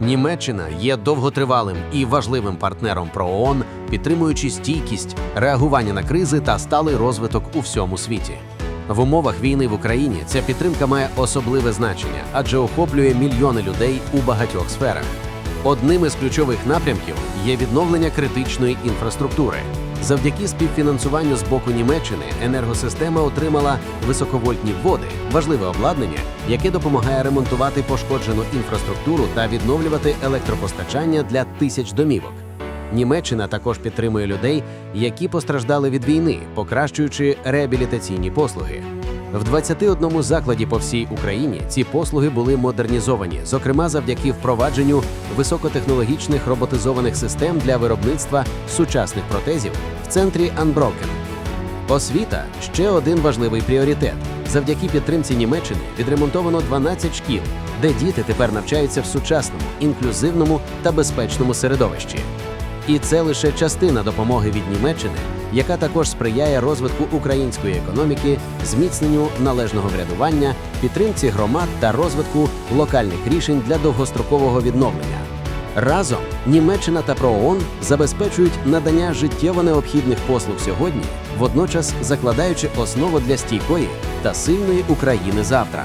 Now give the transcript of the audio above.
Німеччина є довготривалим і важливим партнером про ООН, підтримуючи стійкість, реагування на кризи та сталий розвиток у всьому світі. В умовах війни в Україні ця підтримка має особливе значення, адже охоплює мільйони людей у багатьох сферах. Одним із ключових напрямків є відновлення критичної інфраструктури. Завдяки співфінансуванню з боку Німеччини енергосистема отримала високовольтні води, важливе обладнання, яке допомагає ремонтувати пошкоджену інфраструктуру та відновлювати електропостачання для тисяч домівок. Німеччина також підтримує людей, які постраждали від війни, покращуючи реабілітаційні послуги. В 21 закладі по всій Україні ці послуги були модернізовані, зокрема завдяки впровадженню високотехнологічних роботизованих систем для виробництва сучасних протезів центрі Unbroken. Освіта ще один важливий пріоритет. Завдяки підтримці Німеччини відремонтовано 12 шкіл, де діти тепер навчаються в сучасному, інклюзивному та безпечному середовищі. І це лише частина допомоги від Німеччини, яка також сприяє розвитку української економіки, зміцненню належного врядування, підтримці громад та розвитку локальних рішень для довгострокового відновлення. Разом Німеччина та ПРООН забезпечують надання життєво необхідних послуг сьогодні, водночас закладаючи основу для стійкої та сильної України завтра.